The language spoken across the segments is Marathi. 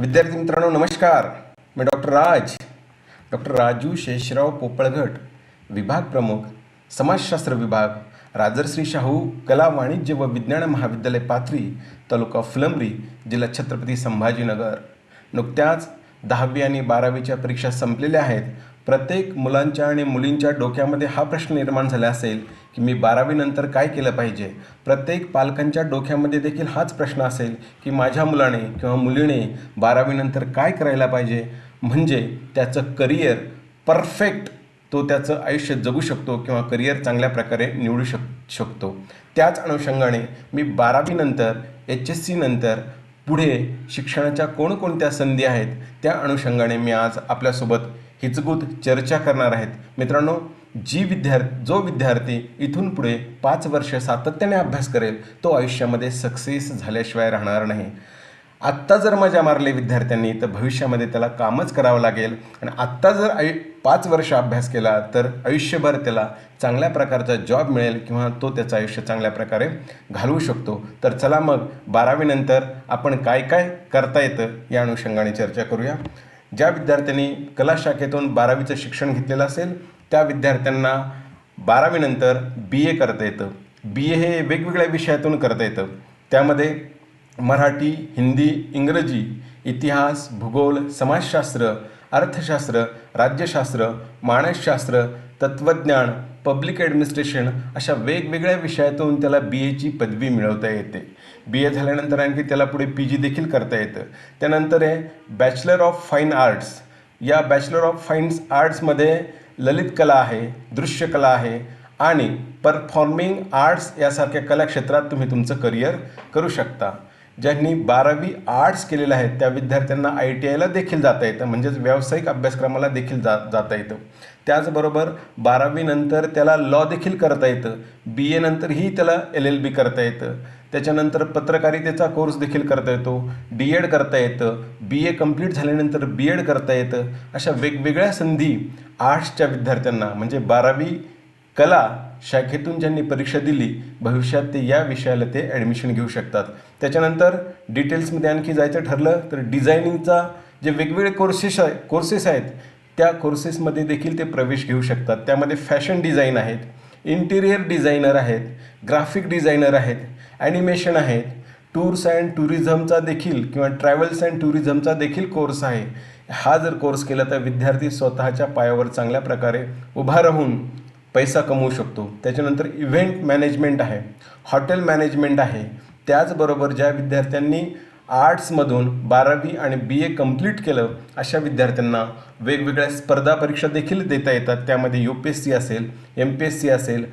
विद्यार्थी मित्रांनो नमस्कार. मी डॉक्टर राज. डॉक्टर राजू शेषराव पोपळघट विभाग प्रमुख समाजशास्त्र विभाग राजर्श्री शाहू कला वाणिज्य व विज्ञान महाविद्यालय पाथरी तालुका फुलंब्री जिल्हा छत्रपती संभाजीनगर. नुकत्याच दहावी आणि बारावीच्या परीक्षा संपलेल्या आहेत. प्रत्येक मुलांच्या आणि मुलींच्या डोक्यामध्ये हा प्रश्न निर्माण झाला असेल की मी बारावीनंतर काय केलं पाहिजे? प्रत्येक पालकांच्या डोक्यामध्ये देखील हाच प्रश्न असेल की माझ्या मुलाने किंवा मुलीने बारावीनंतर काय करायला पाहिजे? म्हणजे त्याचं करिअर परफेक्ट तो त्याचं आयुष्य जगू शकतो किंवा करिअर चांगल्या प्रकारे निवडू शक शकतो. त्याच अनुषंगाने मी बारावीनंतर एच एस सीनंतर पुढे शिक्षणाच्या कोणकोणत्या संधी आहेत त्या अनुषंगाने मी आज आपल्यासोबत हिचगूत चर्चा करणार आहेत. मित्रांनो जी विद्यार्थी जो विद्यार्थी इथून पुढे पाच वर्ष सातत्याने अभ्यास करेल तो आयुष्यामध्ये सक्सेस झाल्याशिवाय राहणार नाही. आत्ता जर मजा मारले विद्यार्थ्यांनी तर भविष्यामध्ये त्याला कामच करावं लागेल. आणि आत्ता जर आयु पाच वर्ष अभ्यास केला तर आयुष्यभर त्याला चांगल्या प्रकारचा जॉब मिळेल किंवा तो त्याचं आयुष्य चांगल्या प्रकारे घालवू शकतो. तर चला मग बारावीनंतर आपण काय काय करता येतं या अनुषंगाने चर्चा करूया. ज्या विद्यार्थ्यांनी कला शाखेतून बारावीचं शिक्षण घेतलेलं असेल त्या विद्यार्थ्यांना बारावीनंतर बी ए करता येतं. बी ए हे वेगवेगळ्या विषयातून करता येतं. त्यामध्ये मराठी हिंदी इंग्रजी इतिहास भूगोल समाजशास्त्र अर्थशास्त्र राज्यशास्त्र मानसशास्त्र तत्त्वज्ञान पब्लिक ॲडमिनिस्ट्रेशन अशा वेगवेगळ्या विषयातून त्याला बी एची पदवी मिळवता येते. बी ए झाल्यानंतर आणखी त्याला पुढे पी जी देखील करता येतं. त्यानंतर आहे बॅचलर ऑफ फाईन आर्ट्स या बॅचलर ऑफ फाईन आर्ट्समध्ये ललित कला आहे दृश्यकला आहे आणि परफॉर्मिंग आर्ट्स यासारख्या कला क्षेत्रात तुम्ही तुमचं करिअर करू शकता. ज्यांनी बारावी आर्ट्स केलेलं आहे त्या विद्यार्थ्यांना आय टी आयला देखील जाता येतं. म्हणजेच व्यावसायिक अभ्यासक्रमाला देखील जा जाता येतं. त्याचबरोबर बारावीनंतर त्याला लॉ देखील करता येतं. बी एनंतरही त्याला एल एल बी करता येतं. त्याच्यानंतर पत्रकारितेचा कोर्स देखील करता येतो. डी एड करता येतं. बी ए कंप्लीट झाल्यानंतर बी एड करता येतं. अशा वेगवेगळ्या संधी आर्ट्सच्या विद्यार्थ्यांना म्हणजे बारावी कला शाखेतून ज्यांनी परीक्षा दिली भविष्यात ते या विषयाला ते ॲडमिशन घेऊ शकतात. त्याच्यानंतर डिटेल्समध्ये आणखी जायचं ठरलं तर डिझायनिंगचा जे वेगवेगळे कोर्सेस आहे कोर्सेस आहेत त्या कोर्सेसमध्ये देखील ते प्रवेश घेऊ शकतात. त्यामध्ये फॅशन डिझाईन आहेत इंटिरियर डिझायनर आहेत ग्राफिक डिझायनर आहेत ॲनिमेशन आहेत टूर्स अँड टुरिझमचा देखील किंवा ट्रॅव्हल्स अँड टुरिझमचा देखील कोर्स आहे. हा जर कोर्स केला तर विद्यार्थी स्वतःच्या पायावर चांगल्या प्रकारे उभा राहून पैसा कमवू शकतो. त्याच्यानंतर इव्हेंट मॅनेजमेंट आहे. हॉटेल मॅनेजमेंट आहे. त्याचबरोबर ज्या विद्यार्थ्यांनी आर्ट्समधून बारावी आणि बी ए कंप्लीट केलं अशा विद्यार्थ्यांना वेगवेगळ्या स्पर्धा परीक्षा देखील देता येतात. त्यामध्ये यू पी एस सी असेल एम पी एस सी असेल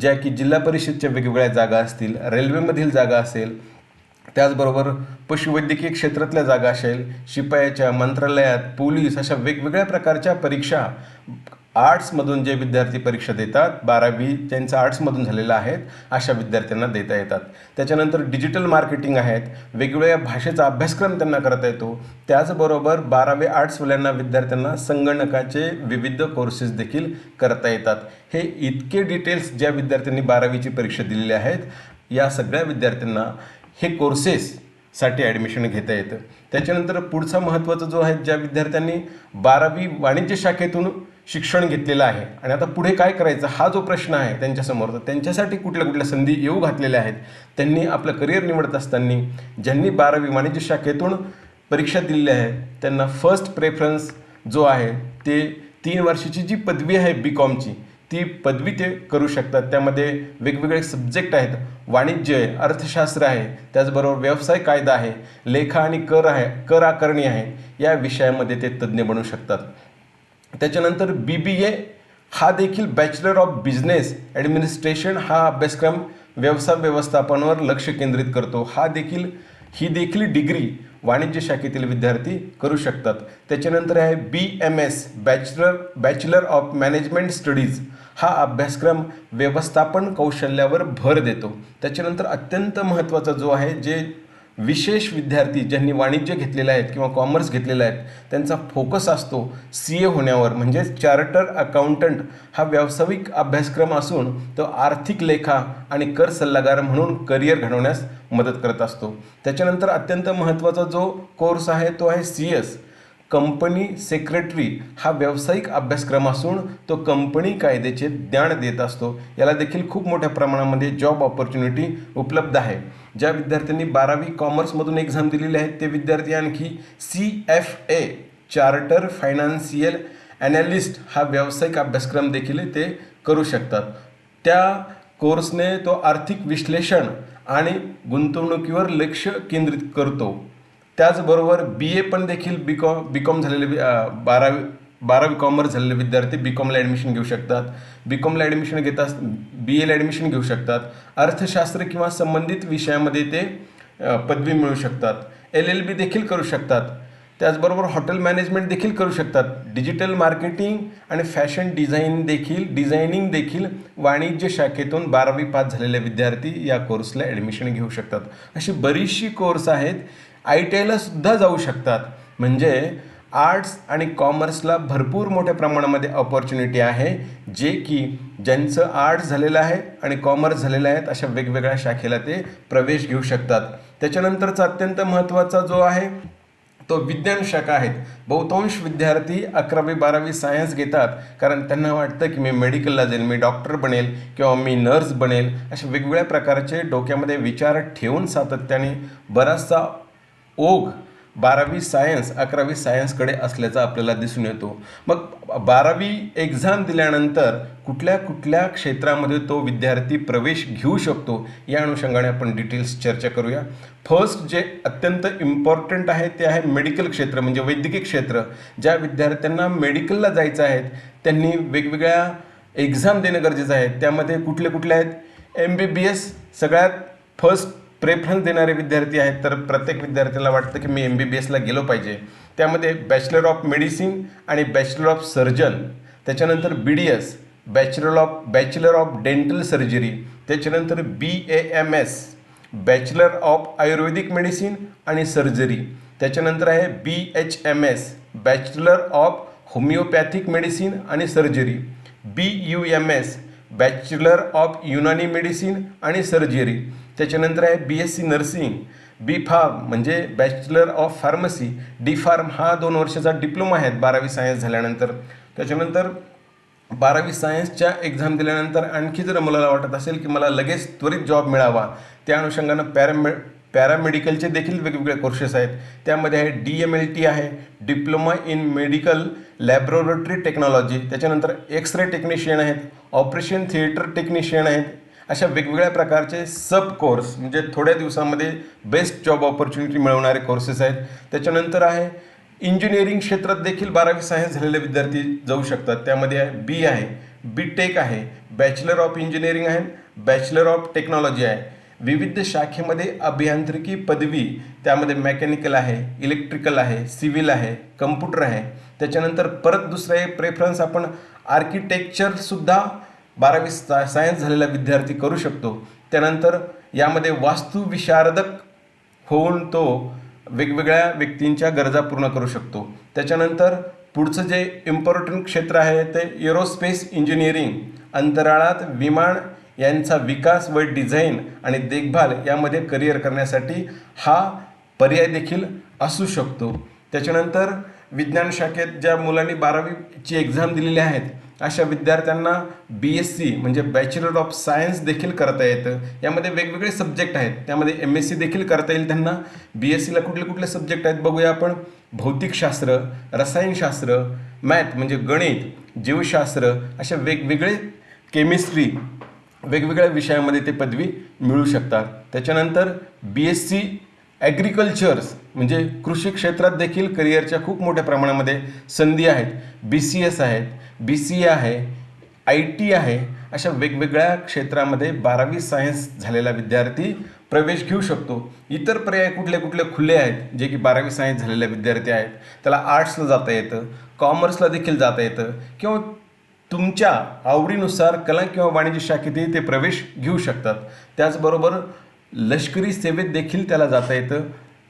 ज्या की जिल्हा परिषदच्या वेगवेगळ्या जागा असतील रेल्वेमधील जागा असेल त्याचबरोबर पशुवैद्यकीय क्षेत्रातल्या जागा असेल शिपायाच्या मंत्रालयात पोलीस अशा वेगवेगळ्या प्रकारच्या परीक्षा आर्ट्समधून जे विद्यार्थी परीक्षा देतात बारावी ज्यांचं आर्ट्समधून झालेलं आहेत अशा विद्यार्थ्यांना देता येतात. त्याच्यानंतर डिजिटल मार्केटिंग आहेत वेगवेगळ्या भाषेचा अभ्यासक्रम त्यांना करता येतो. त्याचबरोबर बारावी आर्ट्सवाल्यांना विद्यार्थ्यांना संगणकाचे विविध कोर्सेस देखील करता येतात. हे इतके डिटेल्स ज्या विद्यार्थ्यांनी बारावीची परीक्षा दिलेली आहेत या सगळ्या विद्यार्थ्यांना हे कोर्सेस साठी ॲडमिशन घेता येतं. त्याच्यानंतर पुढचा महत्त्वाचा जो आहे ज्या विद्यार्थ्यांनी बारावी वाणिज्य शाखेतून शिक्षण घेतलेलं आहे. आणि आता पुढे काय करायचं? हा जो प्रश्न आहे त्यांच्यासमोर तर त्यांच्यासाठी कुठल्या कुठल्या संधी येऊ घातलेल्या आहेत? त्यांनी आपलं करिअर निवडत असताना ज्यांनी बारावी वाणिज्य शाखेतून परीक्षा दिलेल्या आहेत त्यांना फर्स्ट प्रेफरन्स जो आहे ते तीन वर्षाची जी पदवी आहे बी कॉमची ती पदवी ते करू शकतात. त्यामध्ये वेगवेगळे सब्जेक्ट आहेत. वाणिज्य आहे अर्थशास्त्र आहे त्याचबरोबर व्यवसाय कायदा आहे लेखा आणि कर आहे कर आकारणी आहे या विषयामध्ये ते तज्ज्ञ बनू शकतात. त्याच्यानंतर बी बी ए हा देखील बॅचलर ऑफ बिझनेस ॲडमिनिस्ट्रेशन हा अभ्यासक्रम व्यवसाय व्यवस्थापनावर लक्ष केंद्रित करतो. हा देखील ही देखील डिग्री वाणिज्य शाखेतील विद्यार्थी करू शकतात. त्याच्यानंतर आहे B M S bachelor bachelor of management studies हा अभ्यासक्रम व्यवस्थापन कौशल्यावर भर देतो. त्याच्यानंतर अत्यंत महत्त्वाचा जो आहे जे विशेष विद्यार्थी ज्यांनी वाणिज्य घेतलेले आहेत किंवा कॉमर्स घेतलेले आहेत त्यांचा फोकस असतो सी ए होण्यावर. म्हणजेच चार्टर अकाउंटंट हा व्यावसायिक अभ्यासक्रम असून तो आर्थिक लेखा आणि कर सल्लागार म्हणून करिअर घडवण्यास मदत करत असतो. त्याच्यानंतर अत्यंत महत्त्वाचा जो कोर्स आहे तो आहे सी एस कंपनी सेक्रेटरी हा व्यावसायिक अभ्यासक्रम असून तो कंपनी कायद्याचे ज्ञान देत असतो. याला देखील खूप मोठ्या प्रमाणामध्ये जॉब ऑपॉर्च्युनिटी उपलब्ध आहे. ज्या विद्यार्थ्यांनी बारावी कॉमर्समधून एक्झाम दिलेली आहे ते विद्यार्थी आणखी C F A charter financial analyst हा व्यावसायिक अभ्यासक्रम देखील ते करू शकतात. त्या कोर्सने तो आर्थिक विश्लेषण आणि गुंतवणुकीवर लक्ष केंद्रित करतो. त्याचबरोबर बी ए पण देखील बी कॉम बी कॉम झालेले बारावी बारावी कॉमर्स झालेले विद्यार्थी बी कॉमला ॲडमिशन घेऊ शकतात. बी कॉमला ॲडमिशन घेत अस बी एला ॲडमिशन घेऊ शकतात. अर्थशास्त्र किंवा संबंधित विषयामध्ये ते पदवी मिळू शकतात. एल एल बी देखील करू शकतात. त्याचबरोबर हॉटेल मॅनेजमेंट देखील करू शकतात. डिजिटल मार्केटिंग आणि फॅशन डिझाईन देखील डिझायनिंग देखील वाणिज्य शाखेतून बारावी पास झालेले विद्यार्थी या कोर्सला ॲडमिशन घेऊ शकतात. अशी बरीचशी कोर्स आहेत. आय टी आयला सुद्धा जाऊ शकतात. म्हणजे आर्ट्स आणि कॉमर्सला भरपूर मोठ्या प्रमाणामध्ये ऑपॉर्च्युनिटी आहे जे की ज्यांचं आर्ट्स झालेलं आहे आणि कॉमर्स झालेलं आहेत अशा वेगवेगळ्या शाखेला ते प्रवेश घेऊ शकतात. त्याच्यानंतरचा अत्यंत महत्त्वाचा जो आहे तो विज्ञान शाखा आहेत. बहुतांश विद्यार्थी अकरावी बारावी सायन्स घेतात कारण त्यांना वाटतं की मी मेडिकलला जाईल मी डॉक्टर बनेल किंवा मी नर्स बनेल अशा वेगवेगळ्या प्रकारचे डोक्यामध्ये विचार ठेवून सातत्याने बराचसा ओघ बारावी सायन्स अकरावी सायन्सकडे असल्याचा आपल्याला दिसून येतो. मग बारावी एक्झाम दिल्यानंतर कुठल्या कुठल्या क्षेत्रामध्ये तो विद्यार्थी प्रवेश घेऊ शकतो या अनुषंगाने आपण डिटेल्स चर्चा करूया. फर्स्ट जे अत्यंत इम्पॉर्टंट आहे ते आहे मेडिकल क्षेत्र म्हणजे वैद्यकीय क्षेत्र. ज्या विद्यार्थ्यांना मेडिकलला जायचं आहे त्यांनी वेगवेगळ्या एक्झाम देणं गरजेचं आहे. त्यामध्ये कुठले कुठले आहेत? एम बी बी एस सगळ्यात फर्स्ट प्रेफरन्स देणारे विद्यार्थी आहेत तर प्रत्येक विद्यार्थ्याला वाटतं की मी एम बी बी एसला गेलो पाहिजे. त्यामध्ये बॅचलर ऑफ मेडिसिन आणि बॅचलर ऑफ सर्जन त्याच्यानंतर B D S bachelor of bachelor of dental surgery त्याच्यानंतर B A M S bachelor of Ayurvedic medicine आणि सर्जरी त्याच्यानंतर आहे B H M S bachelor of homoeopathic medicine आणि surgery B U M S bachelor of Unani medicine आणि सर्जरी त्याच्यानंतर आहे B S C nursing B pharm म्हणजे bachelor of pharmacy D pharm हा दोन वर्षाचा डिप्लोमा आहे. बारावी सायन्स झाल्यानंतर. त्याच्यानंतर बारावी सायन्सच्या एक्झाम दिल्यानंतर आणखी जर मला वाटत असेल की मला लगेच त्वरित जॉब मिळावा त्या अनुषंगानं पॅरामे पॅरामेडिकलचे देखील वेगवेगळे कोर्सेस आहेत. त्यामध्ये आहे डी एम एल टी आहे diploma in medical laboratory technology त्याच्यानंतर एक्स रे टेक्निशियन आहेत ऑपरेशन थिएटर टेक्निशियन आहेत अशा वेगवेगळ्या प्रकारचे सब कोर्स म्हणजे थोड्या दिवसामध्ये बेस्ट जॉब ऑपॉर्च्युनिटी मिळवणारे कोर्सेस आहेत. त्याच्यानंतर आहे इंजिनिअरिंग क्षेत्रात देखील बारावी सायन्स झालेले विद्यार्थी जाऊ शकतात. त्यामध्ये आहे बी आहे बी टेक आहे बॅचलर ऑफ इंजिनिअरिंग आहे बॅचलर ऑफ टेक्नॉलॉजी आहे. विविध शाखेमध्ये अभियांत्रिकी पदवी त्यामध्ये मेकॅनिकल आहे इलेक्ट्रिकल आहे सिव्हिल आहे कम्प्युटर आहे. त्याच्यानंतर परत दुसरं एक प्रेफरन्स आपण आर्किटेक्चरसुद्धा बारावी सा सायन्स झालेला विद्यार्थी करू शकतो. त्यानंतर यामध्ये वास्तुविशारदक होऊन तो वेगवेगळ्या व्यक्तींच्या गरजा पूर्ण करू शकतो. त्याच्यानंतर पुढचं जे इम्पॉर्टंट क्षेत्र आहे ते एरोस्पेस इंजिनिअरिंग अंतराळात विमान यांचा विकास व डिझाईन आणि देखभाल यामध्ये करिअर करण्यासाठी हा पर्याय देखील असू शकतो. त्याच्यानंतर विज्ञान शाखेत ज्या मुलांनी बारावीची एक्झाम दिलेली आहेत अशा विद्यार्थ्यांना बी एस सी म्हणजे बॅचलर ऑफ सायन्स देखील करता येतं. यामध्ये वेगवेगळे सब्जेक्ट आहेत. त्यामध्ये एम एस सी देखील करता येईल त्यांना. बी एस सीला कुठले कुठले सब्जेक्ट आहेत बघूया आपण. भौतिकशास्त्र रसायनशास्त्र मॅथ म्हणजे गणित जीवशास्त्र अशा वेगवेगळे केमिस्ट्री वेगवेगळ्या विषयामध्ये ते पदवी मिळू शकतात. त्याच्यानंतर बी एस सी ॲग्रिकल्चर्स म्हणजे कृषी क्षेत्रात देखील करिअरच्या खूप मोठ्या प्रमाणामध्ये संधी आहेत. बी सी एस आहेत. बी सी ए आहे आय टी आहे अशा वेगवेगळ्या क्षेत्रामध्ये बारावी सायन्स झालेला विद्यार्थी प्रवेश घेऊ शकतो. इतर पर्याय कुठले कुठले खुले आहेत जे की बारावी सायन्स झालेले विद्यार्थी आहेत त्याला आर्ट्सला जाता येतं कॉमर्सला देखील जाता येतं किंवा तुमच्या आवडीनुसार कला किंवा वाणिज्य शाखेतही ते प्रवेश घेऊ शकतात. त्याचबरोबर लष्करी सेवेत देखील त्याला जाता येतं.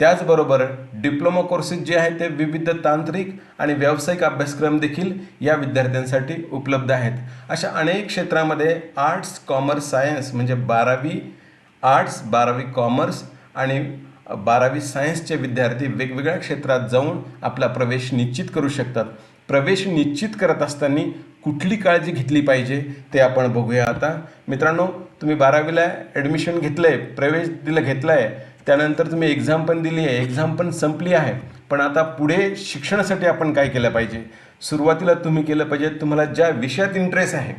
त्याचबरोबर डिप्लोमा कोर्सेस जे आहेत ते विविध तांत्रिक आणि व्यावसायिक अभ्यासक्रम देखील या विद्यार्थ्यांसाठी उपलब्ध आहेत. अशा अनेक क्षेत्रामध्ये आर्ट्स कॉमर्स सायन्स म्हणजे बारावी आर्ट्स बारावी कॉमर्स आणि बारावी सायन्सचे विद्यार्थी वेगवेगळ्या क्षेत्रात जाऊन आपला प्रवेश निश्चित करू शकतात. प्रवेश निश्चित करत असताना कुठली काळजी घेतली पाहिजे ते आपण बघूया आता. मित्रांनो तुम्ही बारावीला ॲडमिशन घेतलं आहे प्रवेश दिलं घेतला आहे त्यानंतर तुम्ही एक्झाम पण दिली आहे. एक्झाम पण संपली आहे. पण आता पुढे शिक्षणासाठी आपण काय केलं पाहिजे? सुरुवातीला तुम्ही केलं पाहिजे तुम्हाला ज्या विषयात इंटरेस्ट आहे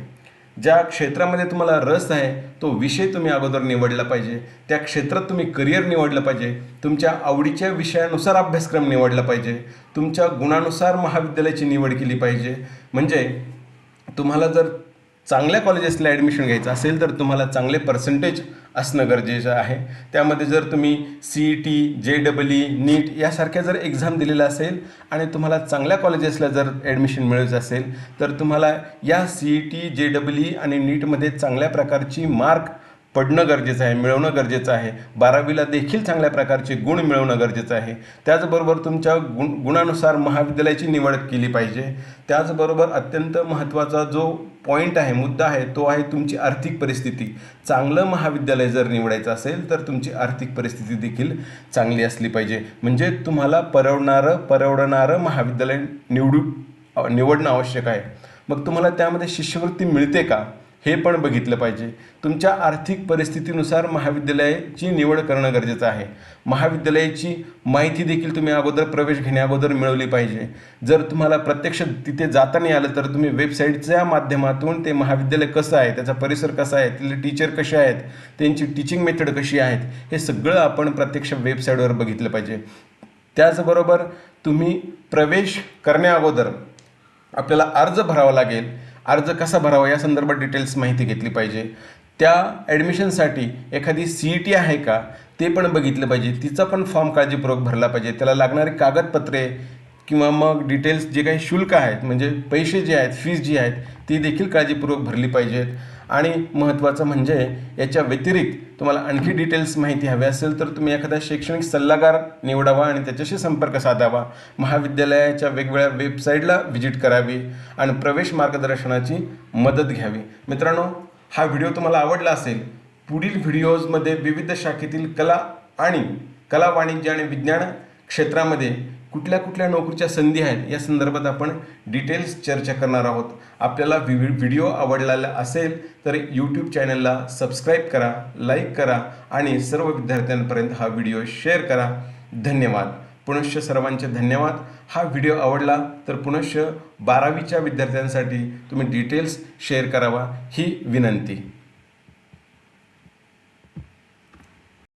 ज्या क्षेत्रामध्ये तुम्हाला रस आहे तो विषय तुम्ही अगोदर निवडला पाहिजे. त्या क्षेत्रात तुम्ही करिअर निवडलं पाहिजे. तुमच्या आवडीच्या विषयानुसार अभ्यासक्रम निवडला पाहिजे. तुमच्या गुणानुसार महाविद्यालयाची निवड केली पाहिजे. म्हणजे तुम्हाला जर चांगल्या कॉलेजेसला ॲडमिशन घ्यायचं असेल तर तुम्हाला चांगले पर्सेंटेज असणं गरजेचं आहे. त्यामध्ये जर तुम्ही C E T J double E NEET यासारख्या जर एक्झाम दिलेल्या असेल आणि तुम्हाला चांगल्या कॉलेजेसला जर ॲडमिशन मिळायचं असेल तर तुम्हाला या C E T J double E आणि नीटमध्ये चांगल्या प्रकारची मार्क पडणं गरजेचं आहे मिळवणं गरजेचं आहे. बारावीला देखील चांगल्या प्रकारचे गुण मिळवणं गरजेचं आहे. त्याचबरोबर तुमच्या गुण गुणानुसार महाविद्यालयाची निवड केली पाहिजे. त्याचबरोबर अत्यंत महत्त्वाचा जो पॉईंट आहे मुद्दा आहे तो आहे तुमची आर्थिक परिस्थिती. चांगलं महाविद्यालय जर निवडायचं असेल तर तुमची आर्थिक परिस्थिती देखील चांगली असली पाहिजे. म्हणजे तुम्हाला परवडणारं परवडणारं महाविद्यालय निवडू निवडणं आवश्यक आहे. मग तुम्हाला त्यामध्ये शिष्यवृत्ती मिळते का? हे पण बघितलं पाहिजे. तुमच्या आर्थिक परिस्थितीनुसार महाविद्यालयाची निवड करणं गरजेचं आहे. महाविद्यालयाची माहिती देखील तुम्ही अगोदर प्रवेश घेण्याअगोदर मिळवली पाहिजे. जर तुम्हाला प्रत्यक्ष तिथे जाता नाही आलं तर तुम्ही वेबसाईटच्या माध्यमातून ते महाविद्यालय कसं आहे त्याचा परिसर कसा आहे तिथले टीचर कसे आहेत त्यांची टीचिंग मेथड कशी आहेत हे सगळं आपण प्रत्यक्ष वेबसाईटवर बघितलं पाहिजे. त्याचबरोबर तुम्ही प्रवेश करण्याअगोदर आपल्याला अर्ज भरावा लागेल. अर्ज कसा भरावा या संदर्भात डिटेल्स माहिती घेतली पाहिजे. त्या ॲडमिशनसाठी एखादी सी ई टी आहे का? ते पण बघितलं पाहिजे. तिचा पण फॉर्म काळजीपूर्वक भरला पाहिजे. त्याला लागणारी कागदपत्रे किंवा मग डिटेल्स जे काही शुल्क आहेत म्हणजे पैसे जे आहेत फीज जी आहेत ती देखील काळजीपूर्वक भरली पाहिजेत. आणि महत्त्वाचं म्हणजे याच्या व्यतिरिक्त तुम्हाला आणखी डिटेल्स माहिती हवी असेल तर तुम्ही एखादा शैक्षणिक सल्लागार निवडावा आणि त्याच्याशी संपर्क साधावा. महाविद्यालयाच्या वेगवेगळ्या वेबसाईटला व्हिजिट करावी आणि प्रवेश मार्गदर्शनाची मदत घ्यावी. मित्रांनो हा व्हिडिओ तुम्हाला आवडला असेल पुढील व्हिडिओजमध्ये विविध शाखेतील कला आणि कला वाणिज्य आणि विज्ञान क्षेत्रामध्ये कुठल्या कुठल्या नोकरीच्या संधी आहेत या संदर्भात आपण डिटेल्स चर्चा करणार आहोत. आपल्याला व्हि व्हिडिओ आवडलेला असेल तर यूट्यूब चॅनलला सबस्क्राईब करा लाईक करा आणि सर्व विद्यार्थ्यांपर्यंत हा व्हिडिओ शेअर करा. धन्यवाद. पुनश्च सर्वांचे धन्यवाद. हा व्हिडिओ आवडला तर पुनश्च बारावीच्या विद्यार्थ्यांसाठी तुम्ही डिटेल्स शेअर करावा. ही विनंती.